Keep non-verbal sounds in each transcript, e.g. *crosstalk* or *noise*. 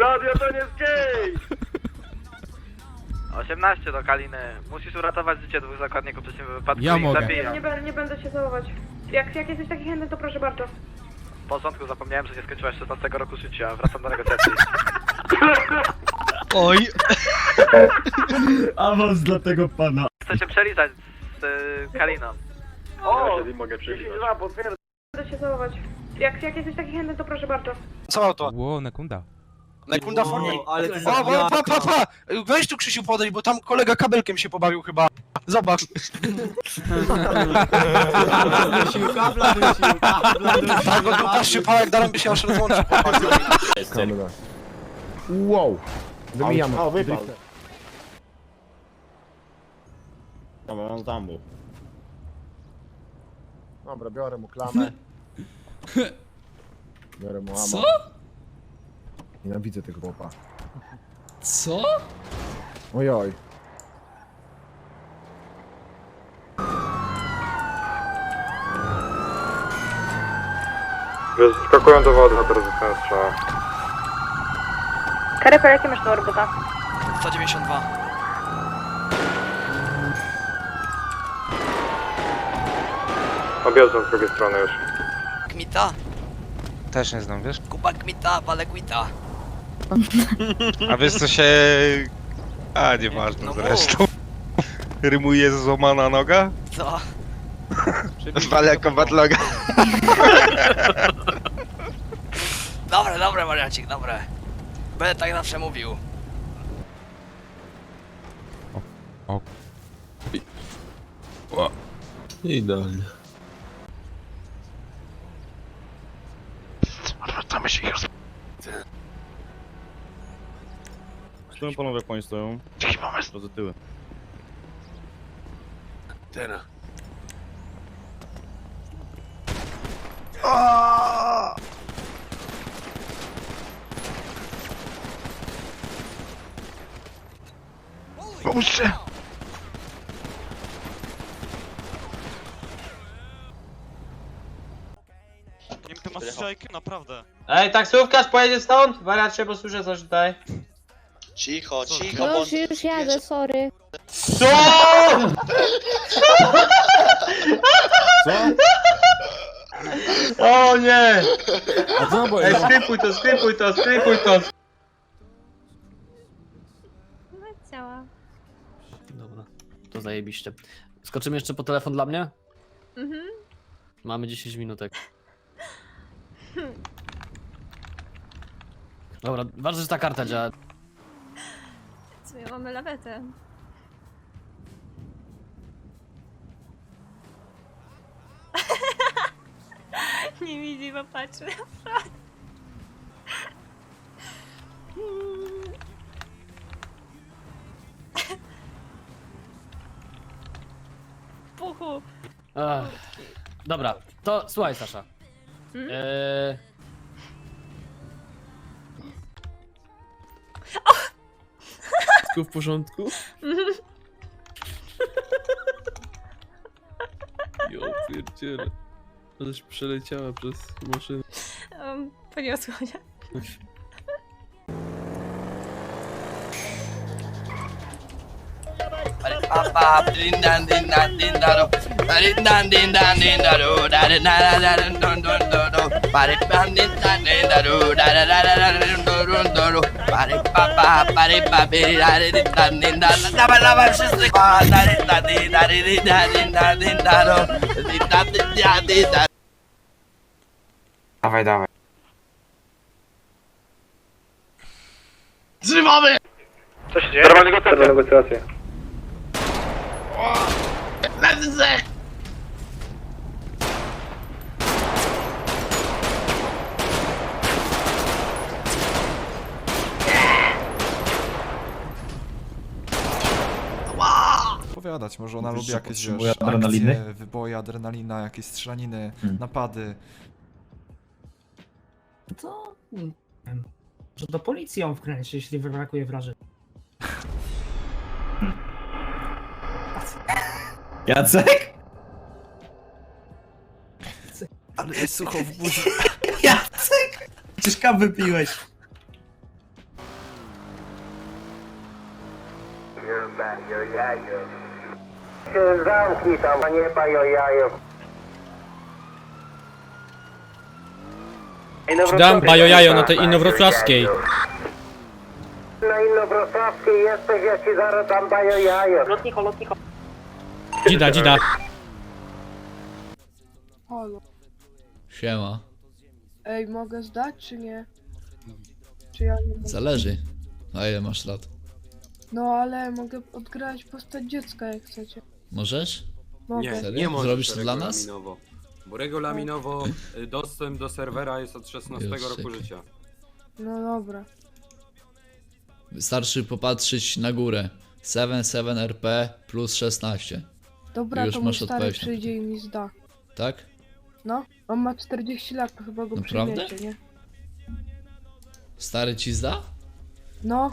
Radio to nie jest gej! *laughs* 18 do Kaliny. Musisz uratować życie dwóch zakładników w przeciwnym wypadku Ja i mogę. zabiję. Nie, nie będę się całować. Jak, jak jesteś taki chętny, to proszę bardzo. W porządku, zapomniałem, że nie skończyłaś 16 roku życia. Wracam do negocjacji. *laughs* Oj! Awans dla tego pana. Chcę się przelizać z y, Kaliną. O! Jeżeli mogę 10 przyjść. za, potwierdzę. Będę się całować. Jak, jak jesteś taki chętny, to proszę bardzo. Co auto? Ło, Nekunda. Nekunda formie. ale ty O, o, pa, pa, pa! Weź tu Krzysiu podejść, bo tam kolega kabelkiem się pobawił chyba. Zobacz. Tak, darem się aż rozłączył. Kamera. Wow! Wymijamy. O. Drifter. Dobra, on tam był. Dobra, biorę mu klamę. *laughs* Biorę mu ammo. Co? Nienawidzę tego chłopa. Co? Ojoj. Skakują do wody, a teraz zostałem strzała. Kareper, jakie masz numer buta? 192. Objeżdżam z drugiej strony już. Kmita? Też nie znam, wiesz? Kuba kmita, wale kwita. A wiesz co się... A, nieważne No zresztą. Rymuje złamana noga? Co? *laughs* Wale jako badloga. *laughs* Dobre, dobre, wariacik, dobre. Będę tak zawsze mówił. Idealnie. Wracamy się już. Stoją panowie, jak oni stoją? Jaki pomysł? Za tyły. Pomóżcie! Nie ty masz strzelkę, naprawdę. Ej, taksówkarz pojedzie stąd? Wariacie, bo słyszę coś tutaj. Cicho, cicho, No już, już jadę, sorry. Co? Co? O nie! A co bo Ej, skrypuj to, skrypuj to, skrypuj to. Ciała. Dobra, to zajebiście. Skoczymy jeszcze po telefon dla mnie? Mhm. Mamy 10 minutek. *laughs* Dobra, ważne, że ta karta działa. Ja mamy lawetę. *laughs* Nie widzi, bo patrzy. *laughs* Puchu. Ech. Dobra, to słuchaj Sasza. Eee... Wszystko w porządku? Jo, pierdziele. Aleś przeleciała przez maszynę. Um, poniosło mnie. Papa, din dan din daro. Da da da da da dun dun dun dun. Pare din dan din daro. Da da da da da dun dun dun dun dun. Pare papa, pare papi, da da din dan din dan. Dawa dawa wszyscy. Pa, da din daro. Din da din da din da. Dawaj, dawaj. Co się dzieje? Normalnie negocjacje. negocjacje. opowiadać. Może ona Wiesz, lubi jakieś wiesz, potrzebuje adrenaliny? akcje, wyboje, adrenalina, jakieś strzelaniny, Mm. napady. No to... Hmm, nie. Może do policji ją wkręć, jeśli wybrakuje wrażenia. *laughs* Jacek? Ale jest sucho w buzi. *laughs* Jacek! Przecież kawę piłeś. You're back, you're yeah, you're Zamknij tam, a nie pajo jajo. Dam bajo jajo na tej inowrocławskiej. Na inowrocławskiej jesteś, ja ci zaraz dam bajo jajo. Lotnicho, lotnicho. Dzida, dzida. Halo. Siema. Ej, mogę zdać czy nie? Czy ja nie mogę? Zależy. A ile masz lat? No ale mogę odgrać postać dziecka jak chcecie. Możesz? Mogę. Serio? Zrobisz to dla nas? Bo regulaminowo *laughs* y, dostęp do serwera jest od 16 Już, roku czekaj. życia. No dobra. Wystarczy popatrzeć na górę. 77 RP plus 16. Dobra, Już to mój masz stary odpowiedź na przyjdzie i mi zda. Tak? No, on ma 40 lat, to chyba go Naprawdę? przyjmiecie, nie? Stary ci zda? No,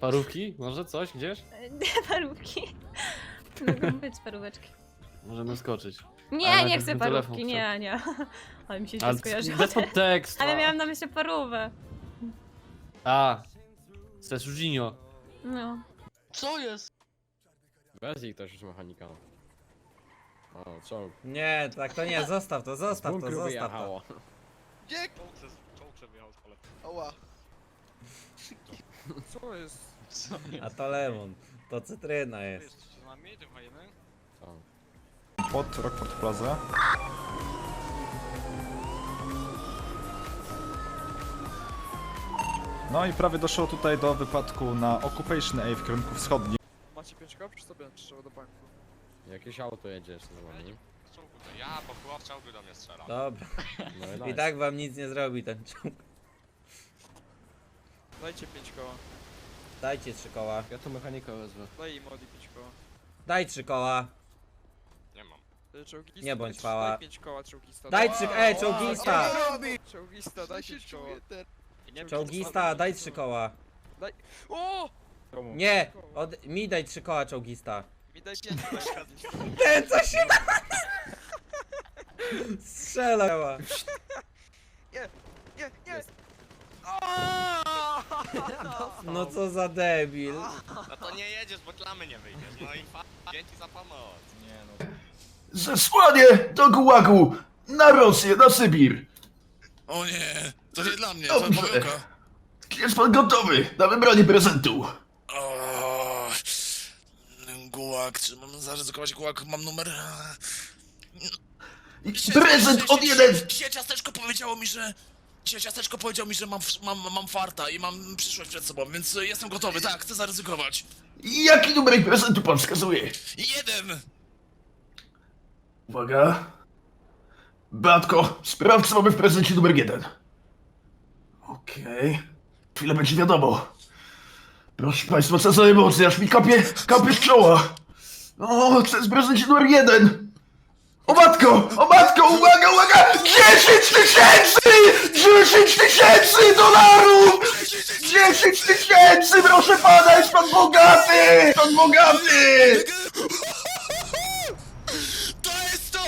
Parówki? Może coś gdzieś? *laughs* parówki. Mogą być paróweczki. Możemy skoczyć. Nie, Ale nie najpierw chcę ten telefon parówki, nie, nie. *laughs* Ale mi się źle skojarzyło. bez podtekstu. Ale miałam na myśli parówę. A. Sesujinio. No. Co jest? Weź ich też już mechanika. O, czołg. Nie, tak to nie, zostaw to, zostaw to, Bunkru zostaw to. wyjechało. Gdzie? Czołg przebiegał z poletu. Ała. Co jest? A to lemon, to cytryna jest. Nami, tym fajny? Pod Rockport Plaza. No i prawie doszło tutaj do wypadku na Occupation A w kierunku wschodnim. Macie 5 kop przy sobie, czy trzeba do banku? Jakieś auto jedziesz normalnie. Z czołgu to ja, bo w czołgu do mnie strzela. Dobra, No i *laughs* i nice. tak wam nic nie zrobi ten czołg. Dajcie 5 koła. Dajcie trzy koła. Ja to mechanika wezmę. Daj im młody 5 koła. Daj trzy koła. Nie mam. Y, Czołgista, Nie bądź daj- chwała. Daj 5 koła, czołgista. Daj trzy, ej, czołgista! Czołgista, daj 5 koła. Nie Czołgista, daj trzy koła. O! Komu? Nie, od, mi daj trzy koła czołgista. Mi daj 5 *laughs* Ten co się Strzela. *laughs* Nie, nie! No co za debil. To nie jedziesz, bo klamy nie wyjdziesz. No i fa... Dzięki za pomoc. Zesłanie do Gułagu! Na Rosję, na Sybir! O nie, to nie dla mnie, Dobrze. Jest pan gotowy na wybranie prezentu? O, gułak, czy mam zaryzykować gułak? Mam numer... Prezent od jeden! Dzisiaj ciasteczko powiedziało mi, że... Dzisiaj ciasteczko powiedział mi, że mam, mam, mam farta i mam przyszłość przed sobą, więc jestem gotowy, tak, chcę zaryzykować. Jaki numerek prezentu pan wskazuje? Jeden! Uwaga. Beatko, sprawdź co mamy w prezencie numer jeden. Okej. Chwilę będzie wiadomo. Proszę państwa, co za emocje, aż mi kapie, kapie z czoła. O, co jest w prezencie numer jeden? O matko, o matko, uwaga, uwaga! 10 tysięcy! 10 tysięcy dolarów! 10 tysięcy, proszę pana, jest pan bogaty! Pan bogaty! To jest to!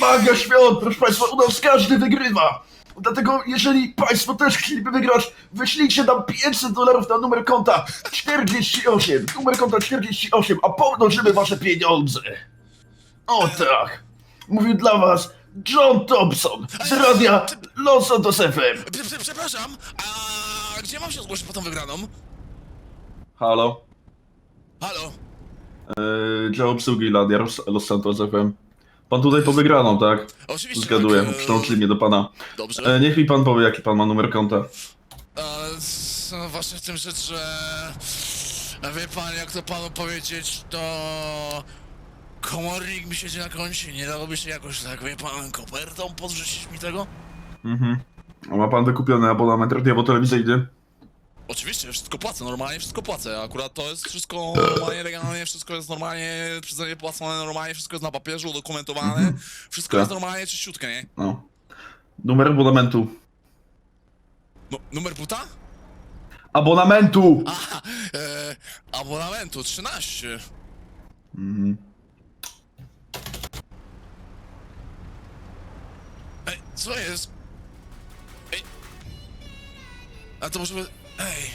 Magia świąt, proszę Państwa, u nas każdy wygrywa. Dlatego, jeżeli Państwo też chcieliby wygrać, wyślijcie nam 500 dolarów na numer konta 48, numer konta 48, a pomnożymy Wasze pieniądze. O tak, mówił dla Was John Thompson z radia Los Santos FM. Prze- prze- Przepraszam, a gdzie mam się zgłosić po tą wygraną? Halo, Halo? yy, dział obsługi radia Los Santos FM. Pan tutaj po wygraną, tak? Oczywiście. Zgaduję, tak, e, przyłączyli mnie do Pana. Dobrze. E, niech mi Pan powie, jaki Pan ma numer konta. E, no właśnie w tym rzecz, że... Wie pan, jak to panu powiedzieć, to... Komornik mi siedzi na koncie, nie dałoby się jakoś tak, wie pan, kopertą podrzucić mi tego? Mhm. A ma pan wykupiony abonament radiowo-telewizyjny? Oczywiście, wszystko płacę, normalnie wszystko płacę. Akurat to jest wszystko normalnie, legalnie, wszystko jest normalnie, przeze mnie płacone normalnie, wszystko jest na papierze, udokumentowane. Wszystko Tak. jest normalnie czyściutkie, nie? No. Numer abonamentu. No, numer buta? Abonamentu! Aha, e, abonamentu 13. Mhm. Ej, co jest? Ej. A to może... Ej.